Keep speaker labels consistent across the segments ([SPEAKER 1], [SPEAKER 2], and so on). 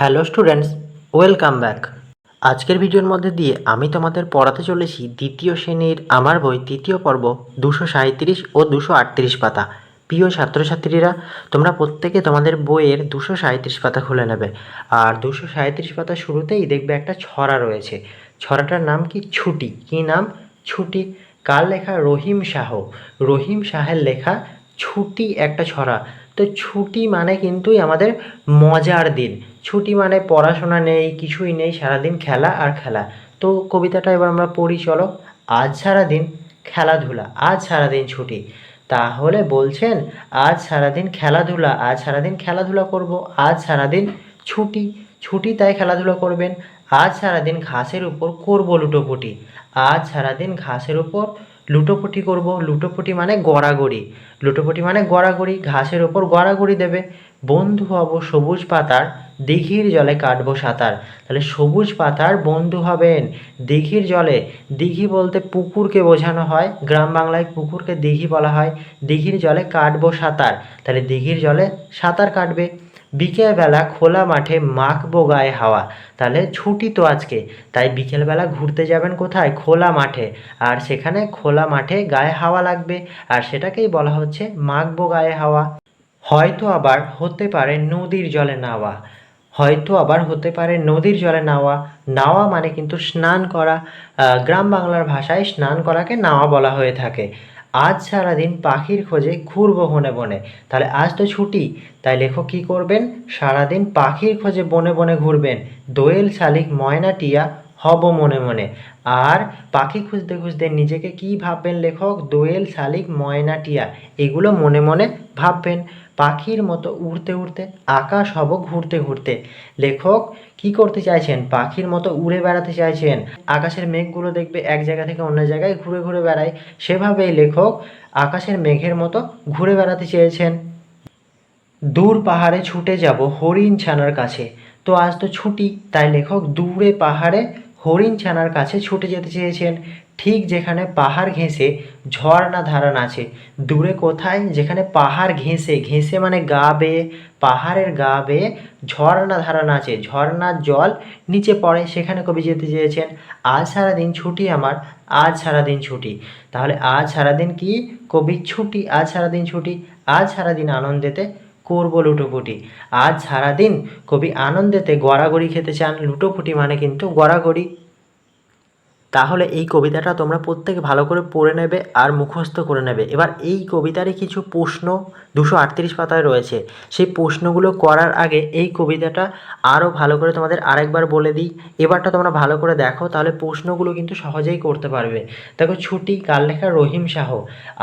[SPEAKER 1] Hello students, welcome back. আজকের ভিডিওর মধ্যে দিয়ে আমি তোমাদের পড়াতে চলেছি দ্বিতীয় শ্রেণির আমার বই, তৃতীয় পর্ব, দুশো সাঁত্রিশ ও দুশো আটত্রিশ পাতা। প্রিয় ছাত্রছাত্রীরা, তোমরা প্রত্যেকে তোমাদের বইয়ের দুশো সাঁত্রিশ পাতা খুলে নেবে। আর দুশো সাঁত্রিশ পাতা শুরুতেই দেখবে একটা ছড়া রয়েছে। ছড়াটার নাম কি? ছুটি। কি নাম? ছুটি। কার লেখা? রহিম শাহ। রহিম শাহের লেখা, ছুটি একটা ছড়া। তো ছুটি মানে কিন্তুই আমাদের মজার দিন। ছুটি মানে পড়াশোনা নেই, কিছুই নেই, সারাদিন খেলা আর খেলা। তো কবিতাটা এবার আমরা পড়ি, চলো। আজ সারাদিন খেলাধুলা, আজ সারাদিন ছুটি। তাহলে বলছেন, আজ সারাদিন খেলাধুলা, আজ সারাদিন খেলাধুলা করব, আজ সারাদিন ছুটি। ছুটি তাই খেলাধুলা করবেন। আজ সারাদিন ঘাসের উপর করব লুটোপুটি। আজ সারাদিন ঘাসের উপর লুটোপুটি করব। লুটোপুটি মানে গড়াগড়ি। লুটোপুটি মানে গড়াগড়ি, ঘাসের ওপর গড়াগড়ি দেবে। বন্ধু হব সবুজ পাতার, দিঘির জলে কাটবো সাঁতার। তাহলে সবুজ পাতার বন্ধু হবেন দিঘির জলে। দিঘি বলতে পুকুরকে বোঝানো হয়। গ্রাম বাংলায় পুকুরকে দিঘি বলা হয়। দিঘির জলে কাটবো সাঁতার। তাহলে দিঘির জলে সাঁতার কাটবে। বিকেলবেলা খোলা মাঠে মাখবো গায়ে হাওয়া। তাহলে ছুটি তো আজকে। তাই বিকেলবেলা ঘুরতে যাবেন কোথায়? খোলা মাঠে। আর সেখানে খোলা মাঠে গায়ে হাওয়া লাগবে। আর সেটাকেই বলা হচ্ছে মাখবো গায়ে হাওয়া। হয়তো আবার হতে পারে নদীর জলে নাওয়া। হয়তো আবার হতে পারে নদীর জলে নাওয়া। নাওয়া মানে কিন্তু স্নান করা। গ্রাম বাংলার ভাষায় স্নান করাকে নাওয়া বলা হয়ে থাকে। আজ সারাদিন পাখির খোঁজে ঘুরবো বনে বনে। তাহলে আজ তো ছুটি, তাই লেখক কী করবেন? সারাদিন পাখির খোঁজে বনে বনে ঘুরবেন। দোয়েল, শালিক, ময়না, টিয়া, হব মনে মনে। আর পাখি খুঁজতে খুঁজতে নিজেকে কি ভাববেন লেখক? দোয়েল, শালিক, ময়না, টিয়া, এগুলো মনে মনে ভাববেন। পাখির মতো উড়তে উড়তে, আকাশ হব ঘুরতে ঘুরতে। লেখক কি করতে চাইছেন? পাখির মতো উড়ে বেড়াতে চাইছেন। আকাশের মেঘগুলো দেখবে এক জায়গা থেকে অন্য জায়গায় ঘুরে ঘুরে বেড়ায়। সেভাবেই লেখক আকাশের মেঘের মতো ঘুরে বেড়াতে চেয়েছেন। দূর পাহাড়ে ছুটে যাব হরিণ ছানার কাছে। তো আজ তো ছুটি, তাই লেখক দূরে পাহাড়ে হরিণ ছানার কাছে ছুটে যেতে চেয়েছেন। ঠিক যেখানে পাহাড় ঘেঁষে ঝর্ণা ধারণ আছে। দূরে কোথায়? যেখানে পাহাড় ঘেঁষে। ঘেঁষে মানে গা বেয়ে। পাহাড়ের গা বেয়ে ঝর্ণা ধারণ আছে। ঝর্ণার জল নিচে পড়ে। সেখানে কবি যেতে চেয়েছেন, আজ সারাদিন ছুটি আমার। আজ সারাদিন ছুটি। তাহলে আজ সারাদিন কি? কবির ছুটি। আজ সারাদিন ছুটি। আজ সারাদিন আনন্দেতে করব লুটোপুটি। আজ সারাদিন কবি আনন্দেতে গড়াগড়ি খেতে চান। লুটোপুটি মানে কিন্তু গড়াগড়ি। তাহলে এই কবিতাটা তোমরা প্রত্যেকে ভালো করে পড়ে নেবে আর মুখস্থ করে নেবে। এবার এই কবিতারই কিছু প্রশ্ন দুশো আটত্রিশ পাতায় রয়েছে। সেই প্রশ্নগুলো করার আগে এই কবিতাটা আরও ভালো করে তোমাদের আরেকবার বলে দিই। এবারটা তোমরা ভালো করে দেখো, তাহলে প্রশ্নগুলো কিন্তু সহজেই করতে পারবে। দেখো, ছুটি কাল লেখা রহিম শাহ,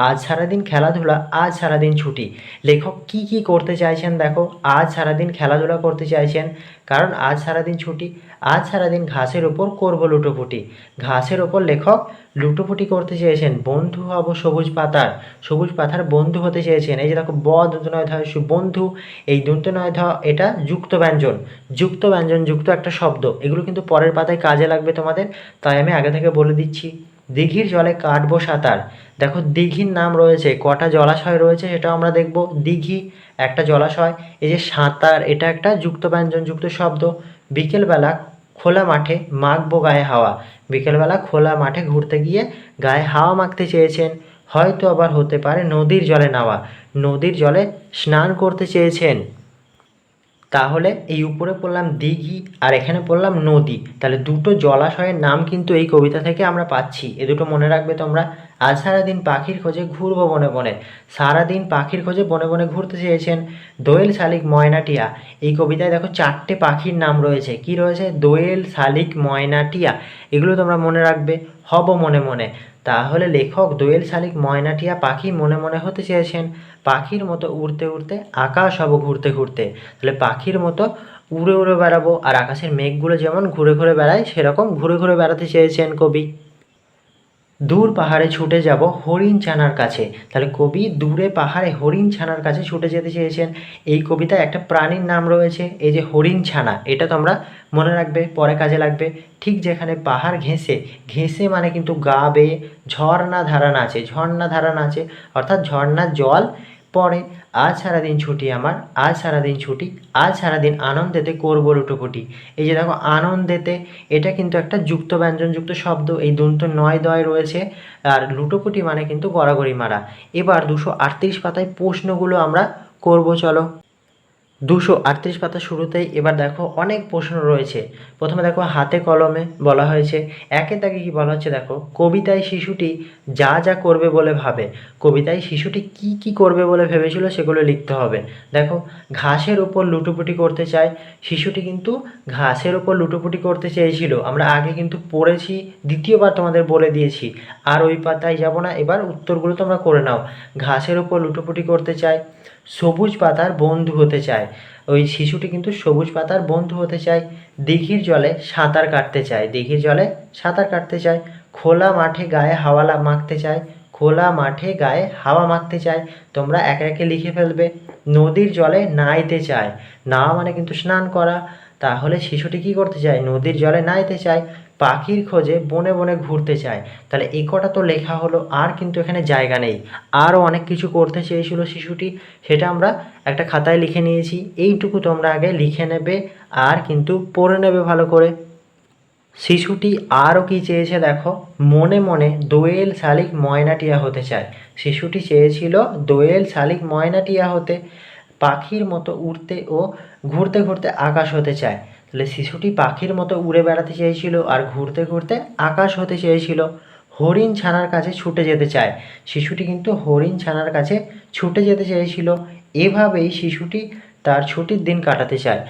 [SPEAKER 1] আজ সারাদিন খেলাধুলা, আজ সারাদিন ছুটি। লেখক কি কি করতে চাইছেন দেখো, আজ সারাদিন খেলাধুলা করতে চাইছেন, কারণ আজ সারাদিন ছুটি। আজ সারাদিন ঘাসের ওপর করব লুটোপুটি। ঘাসের ওপর লেখক লুটোপুটি করতে চেয়েছেন। বন্ধু হব সবুজ পাতার। সবুজ পাতার বন্ধু হতে চেয়েছেন। এই যে দেখো, ব দন্তনয় ধ সু বন্ধু, এই দন্তনয় ধ এটা যুক্ত ব্যঞ্জন। যুক্ত ব্যঞ্জন, যুক্ত একটা শব্দ। এগুলো কিন্তু পরের পাতায় কাজে লাগবে তোমাদের। তাই আমি আগে থেকে বলে দিচ্ছি। দিঘির জলে কাটবো সাঁতার। দেখো, দিঘির নাম রয়েছে। কটা জলাশয় রয়েছে সেটাও আমরা দেখব। দিঘি, একটা জলাশয়। এই যে সাঁতার, এটা একটা যুক্ত ব্যঞ্জন, যুক্ত শব্দ। বিকেলবেলা খোলা মাঠে মাখবো গায়ে হাওয়া। বিকেলবেলা খোলা মাঠে ঘুরতে গিয়ে গায়ে হাওয়া মাখতে চেয়েছেন। হয়তো আবার হতে পারে নদীর জলে নাওয়া নদীর জলে স্নান করতে চেয়েছেন। তাহলে এই উপরে পড়লাম দিঘি আর এখানে পড়লাম নদী। তাহলে দুটো জলাশয়ের নাম কিন্তু এই কবিতা থেকে আমরা পাচ্ছি। এ দুটো মনে রাখবে তোমরা। আজ সারাদিন পাখির খোঁজে ঘুরবো বনে বনে সারাদিন পাখির খোঁজে বনে বনে ঘুরতে চেয়েছেন দোয়েল শালিক ময়নাটিয়া। এই কবিতায় দেখো চারটে পাখির নাম রয়েছে। কি রয়েছে? দোয়েল শালিক ময়নাটিয়া। এগুলো তোমরা মনে রাখবে, হব মনে মনে। তাহলে লেখক দোয়েল শালিক ময়নাটিয়া পাখি মনে মনে হতে চেয়েছেন, পাখির মতো উড়তে উড়তে আকাশ হব ঘুরতে ঘুরতে। তাহলে পাখির মতো উড়ে উড়ে বেড়াবো আর আকাশের মেঘগুলো যেমন ঘুরে ঘুরে বেড়ায়, সেরকম ঘুরে ঘুরে বেড়াতে চেয়েছেন কবি। দূর পাহাড়ে ছুটে যাব হরিণ ছানার কাছে। তাহলে কবি দূরে পাহাড়ে হরিণ ছানার কাছে ছুটে যেতে চেয়েছেন। এই কবিতায় একটা প্রাণীর নাম রয়েছে, এই যে হরিণ ছানা এটা তোমরা মনে রাখবে, পরে কাজে লাগবে। ঠিক যেখানে পাহাড় ঘেঁষে ঘেঁষে মানে কিন্তু গা বেয়ে ঝর্ণা ধারণ আছে, ঝর্ণা ধারা আছে, অর্থাৎ ঝর্ণার জল পরে, আজ সারাদিন ছুটি আমার, আজ সারাদিন ছুটি, আজ সারাদিন আনন্দেতে করব লুটোপুটি। এই যে দেখো, আনন্দেতে এটা কিন্তু একটা যুক্ত ব্যঞ্জনযুক্ত শব্দ, এই দন্ত নয় দয় রয়েছে, আর লুটোপুটি মানে কিন্তু গড়াগড়ি মারা। এবার দুশো আটত্রিশ পাতায় প্রশ্নগুলো আমরা করব, চলো। দুশো আটত্রিশ পাতা শুরুতেই এবার দেখো অনেক প্রশ্ন রয়েছে। প্রথমে দেখো হাতে কলমে বলা হয়েছে একে তাকে কি বলা হচ্ছে দেখো, কবিতায় শিশুটি যা যা করবে বলে ভাবে। কবিতায় শিশুটি কি কি করবে বলে ভেবেছিল সেগুলো লিখতে হবে। দেখো, ঘাসের ওপর লুটোপুটি করতে চায়, শিশুটি কিন্তু ঘাসের ওপর লুটোপুটি করতে চেয়েছিল। আমরা আগে কিন্তু পড়েছি, দ্বিতীয়বার তোমাদের বলে দিয়েছি। আর ওই পাতায় যাব না, এবার উত্তরগুলো তোমরা করে নাও। ঘাসের ওপর লুটোপুটি করতে চায় সবুজ পাতার বন্ধু হতে চায়। ওই শিশুটি কিন্তু সবুজ পাতার বন্ধু হতে চায়। দিঘির জলে সাঁতার কাটতে চায়। দিঘির জলে সাঁতার কাটতে চায়। খোলা মাঠে গায়ে হাওয়া মাখতে চায়। খোলা মাঠে গায়ে হাওয়া মাখতে চায়। তোমরা একে একে লিখে ফেলবে। নদীর জলে নাইতে চায়। না মানে কিন্তু স্নান করা। তাহলে শিশুটি কি করতে চায়? নদীর জলে নাইতে চায়। পাখির খোঁজে বনে বনে ঘুরতে চায়। তাহলে এই কটা তো লেখা হলো, আর কিন্তু এখানে জায়গা নেই। আরও অনেক কিছু করতে চেয়েছিল শিশুটি, সেটা আমরা একটা খাতায় লিখে নিয়েছি। এইটুকু তোমরা আগে লিখে নেবে আর কিন্তু পড়ে নেবে ভালো করে। শিশুটি আরও কি চেয়েছে দেখো? মনে মনে দোয়েল শালিক ময়নাটিয়া হতে চায়। শিশুটি চেয়েছিল দোয়েল শালিক ময়নাটিয়া হতে, পাখির মতো উড়তে ও ঘুরতে ঘুরতে আকাশ হতে চায়। তাহলে শিশুটি পাখির মতো উড়ে বেড়াতে চেয়েছিল আর ঘুরতে ঘুরতে আকাশ হতে চেয়েছিল। হরিণ ছানার কাছে ছুটে যেতে চায়। শিশুটি কিন্তু হরিণ ছানার কাছে ছুটে যেতে চেয়েছিল। এভাবেই শিশুটি তার ছুটির দিন কাটাতে চায়।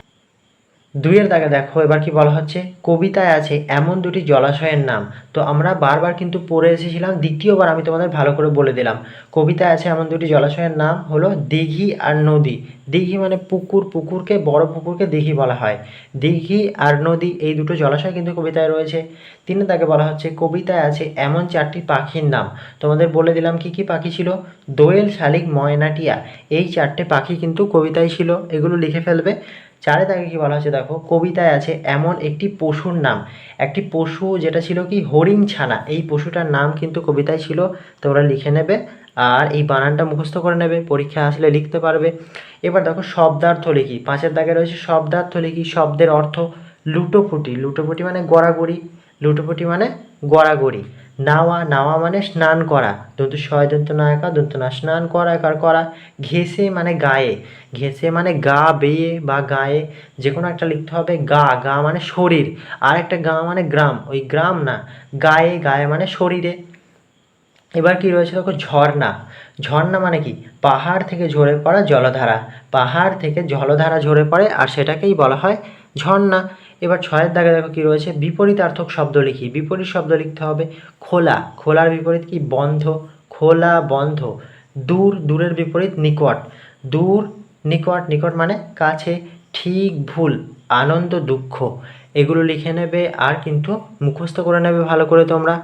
[SPEAKER 1] দুইয়ের দাগে দেখো, এবার কি বলা হচ্ছে? কবিতায় আছে এমন দুটি জলাশয়ের নাম। তো আমরা বারবার কিন্তু পড়ে এসেছিলাম, দ্বিতীয়বার আমি তোমাদের ভালো করে বলে দিলাম। কবিতায় আছে এমন দুটি জলাশয়ের নাম হলো দিঘি আর নদী। দিঘি মানে পুকুর, পুকুরকে, বড় পুকুরকে দিঘি বলা হয়। দিঘি আর নদী, এই দুটো জলাশয় কিন্তু কবিতায় রয়েছে। তিনে তাকে বলা হচ্ছে, কবিতায় আছে এমন চারটি পাখির নাম। তোমাদের বলে দিলাম কি কি পাখি ছিল? দোয়েল, শালিক, ময়নাটিয়া। এই চারটে পাখি কিন্তু কবিতায় ছিল, এগুলো লিখে ফেলবে। চারে তাকে কি বলা হচ্ছে দেখো, কবিতায় আছে এমন একটি পশুর নাম। একটি পশু যেটা ছিল কি হরিণ ছানা এই পশুটার নাম কিন্তু কবিতায় ছিল, তোমরা লিখে নেবে। আর এই বানানটা মুখস্থ করে নেবে, পরীক্ষা আসলে লিখতে পারবে। এবার দেখো শব্দার্থ লিখি পাঁচের দাগে রয়েছে শব্দার্থ লিখি শব্দের অর্থ লুটোপুটি। লুটোপুটি মানে গড়াগড়ি, লুটোপুটি মানে গড়াগড়ি। নাওয়া নাওয়া মানে স্নান করা। দন্ত শয় দন্ত নায়কা, দন্ত না স্নান করা, একার করা। ঘেসে মানে গায়ে। ঘেসে মানে গা বেয়ে বা গায়ে। যে কোনো একটা লিখতে হবে গা। গা মানে শরীর। আর একটা গা মানে গ্রাম। ওই গ্রাম না। গায়ে গায়ে মানে শরীরে। এবার কি রয়েছে দেখো ঝর্ণা। ঝর্ণা মানে কি? পাহাড় থেকে ঝরে পড়া জলধারা। পাহাড় থেকে জলধারা ঝরে পড়ে আর সেটাকেই বলা হয় ঝর্ণা। এবার ছয়ের দাগে দেখো কি রয়েছে? বিপরীতার্থক শব্দ লিখি। বিপরীত শব্দ লিখতে হবে খোলা। খোলার বিপরীত কি? বন্ধ। খোলা, বন্ধ। দূর, দূরের বিপরীত নিকট। দূর, নিকট নিকট মানে কাছে। ঠিক, ভুল, আনন্দ, দুঃখ। এগুলো লিখে নেবে আর কিন্তু মুখস্থ করে নেবে ভালো করে তোমরা।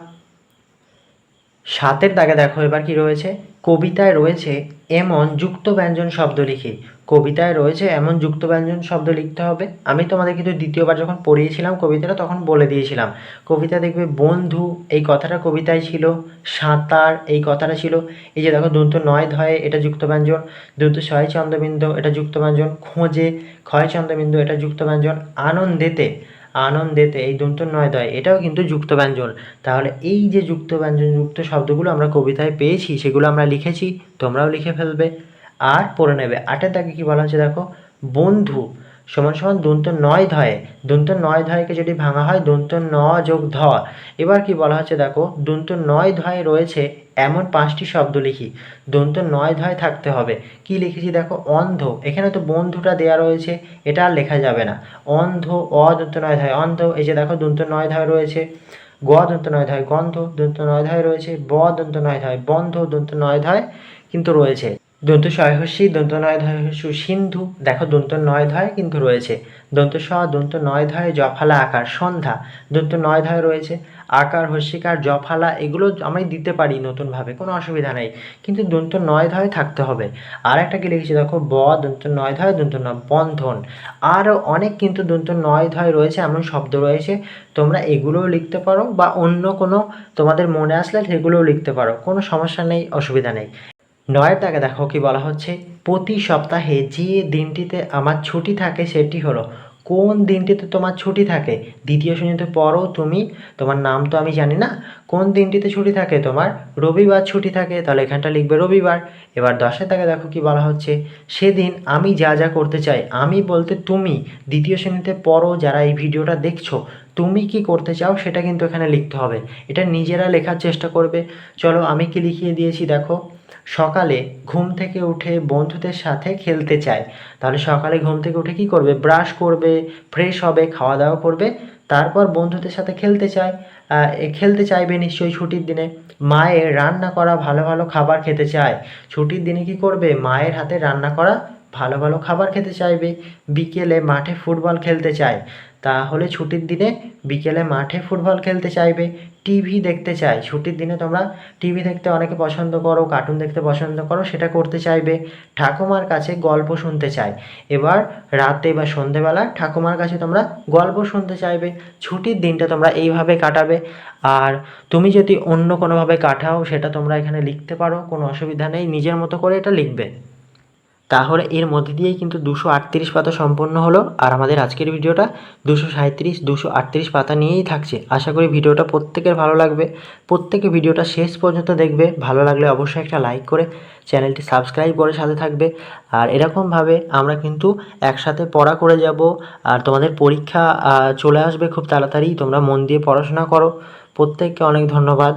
[SPEAKER 1] সাতের দাগে দেখো এবার কি রয়েছে? কবিতায় রয়েছে এমন যুক্ত ব্যঞ্জন শব্দ লিখি। কবিতায় রয়েছে এমন যুক্ত ব্যঞ্জন শব্দ লিখতে হবে। আমি তোমাদের কিন্তু দ্বিতীয়বার যখন পড়িয়েছিলাম কবিতাটা, তখন বলে দিয়েছিলাম। কবিতা দেখবে বন্ধু, এই কথাটা কবিতায় ছিল। সাঁতার, এই কথাটা ছিল। এই যে দেখো, দন্ত নয় ধয়ে, এটা যুক্ত ব্যঞ্জন দন্ত ছয় চন্দ্রবিন্দু এটা যুক্ত ব্যঞ্জন খোঁজে, ক্ষয় চন্দ্রবিন্দু এটা যুক্ত ব্যঞ্জন আনন্দেতে আনন্দেতে, এই দন্ত নয় দয়, এটাও কিন্তু যুক্ত ব্যঞ্জন তাহলে এই যে যুক্ত ব্যঞ্জন যুক্ত শব্দগুলো আমরা কবিতায় পেয়েছি, সেগুলো আমরা লিখেছি, তোমরাও লিখে ফেলবে, আর পড়ে নেবে। আটের দাগে কি বলা হচ্ছে দেখো? বন্ধু সমান সমান দন্ত নয় ধয়ে দন্ত নয় ধয়কে যদি ভাঙা হয় দন্ত ন যোগ ধ এবার কি বলা হচ্ছে দেখো দন্ত নয় ধয়ে রয়েছে এমন পাঁচটি শব্দ লিখি দন্ত নয় ধয় থাকতে হবে কি লিখেছি দেখো অন্ধ এখানে তো বন্ধুটা দেয়া রয়েছে এটা আর লেখা যাবে না অন্ধ অ দন্ত নয় ধয় অন্ধ এই যে দেখো দন্ত নয় ধয় রয়েছে গ দন্ত নয় ধয় গন্ধ দন্ত নয় ধয় রয়েছে ব দন্ত নয় ধয় বন্ধ দন্ত নয় ধয় কিন্তু রয়েছে দন্ত সয়হস্যি দন্ত নয় ধয় হস্যু সিন্ধু, দেখো দন্ত নয় ধয় কিন্তু রয়েছে। দন্ত স দন্ত নয় ধয় জফালা, আকার, সন্ধ্যা। দন্ত নয় ধয় রয়েছে, আকার, হস্যিকার, জফালা, এগুলো আমি দিতে পারি নতুনভাবে, কোনো অসুবিধা নেই। কিন্তু দন্ত নয় ধয় থাকতে হবে। আর একটা কি লিখেছি দেখো? ব, দন্ত নয় ধয় দন্ত ন, বন্ধন। আরও অনেক কিন্তু দন্ত নয় ধয় রয়েছে, এমন শব্দ রয়েছে, তোমরা এগুলোও লিখতে পারো বা অন্য কোনো তোমাদের মনে আসলে সেগুলোও লিখতে পারো, কোনো সমস্যা নেই, অসুবিধা নেই। নয়ের দাগে দেখো কি বলা হচ্ছে, প্রতি সপ্তাহে যে দিনটিতে আমার ছুটি থাকে সেটি হলো, কোন দিনটিতে তোমার ছুটি থাকে? দ্বিতীয় শ্রেণীতে পড়ো তুমি, তোমার নাম তো আমি জানি না, কোন দিনটিতে ছুটি থাকে তোমার? রবিবার ছুটি থাকে, তাহলে এখানটা লিখবে রবিবার। এবার দশের তাকে দেখো কি বলা হচ্ছে, সেদিন আমি যা যা করতে চাই, আমি বলতে তুমি, দ্বিতীয় শ্রেণীতে পড়ো যারা এই ভিডিওটা দেখছ, তুমি কি করতে চাও সেটা কিন্তু এখানে লিখতে হবে। এটা নিজেরা লেখার চেষ্টা করবে। চলো আমি কি লিখিয়ে দিয়েছি দেখো। সকালে ঘুম থেকে উঠে বন্ধুদের সাথে খেলতে চায়। তাহলে সকালে ঘুম থেকে উঠে কি করবে? ব্রাশ করবে ফ্রেশ হবে খাওয়া দাওয়া করবে, তারপর বন্ধুদের সাথে খেলতে চায়। খেলতে চাইবে নিশ্চয়ই ছুটির দিনে। মায়ের রান্না করা ভালো ভালো খাবার খেতে চায়। ছুটির দিনে কি করবে? মায়ের হাতে রান্না করা ভালো ভালো খাবার খেতে চাইবে। বিকেলে মাঠে ফুটবল খেলতে চায়। তাহলে ছুটির দিনে বিকেলে মাঠে ফুটবল খেলতে চাইবে। টিভি দেখতে চায়। ছুটির দিনে তোমরা টিভি দেখতে অনেকে পছন্দ করো, কার্টুন দেখতে পছন্দ করো, সেটা করতে চাইবে। ঠাকুমার কাছে গল্প শুনতে চায়। এবার রাতে বা সন্ধেবেলা ঠাকুমার কাছে তোমরা গল্প শুনতে চাইবে। ছুটির দিনটা তোমরা এইভাবে কাটাবে। আর তুমি যদি অন্য কোনোভাবে কাটাও, সেটা তোমরা এখানে লিখতে পারো। কোনো অসুবিধা নেই। নিজের মতো করে এটা লিখবে। তাহলে এর মধ্যে দিয়েই কিন্তু দুশো আটত্রিশ পাতা সম্পন্ন হলো। আর আমাদের আজকের ভিডিওটা দুশো সাঁত্রিশ দুশো আটত্রিশ পাতা নিয়েই থাকছে। আশা করি ভিডিওটা প্রত্যেকের ভালো লাগবে। প্রত্যেকে ভিডিওটা শেষ পর্যন্ত দেখবে। ভালো লাগলে অবশ্যই একটা লাইক করে চ্যানেলটি সাবস্ক্রাইব করে সাথে থাকবে। আর এরকমভাবে আমরা কিন্তু একসাথে পড়া করে যাব। আর তোমাদের পরীক্ষা চলে আসবে খুব তাড়াতাড়ি। তোমরা মন দিয়ে পড়াশোনা করো। প্রত্যেককে অনেক ধন্যবাদ।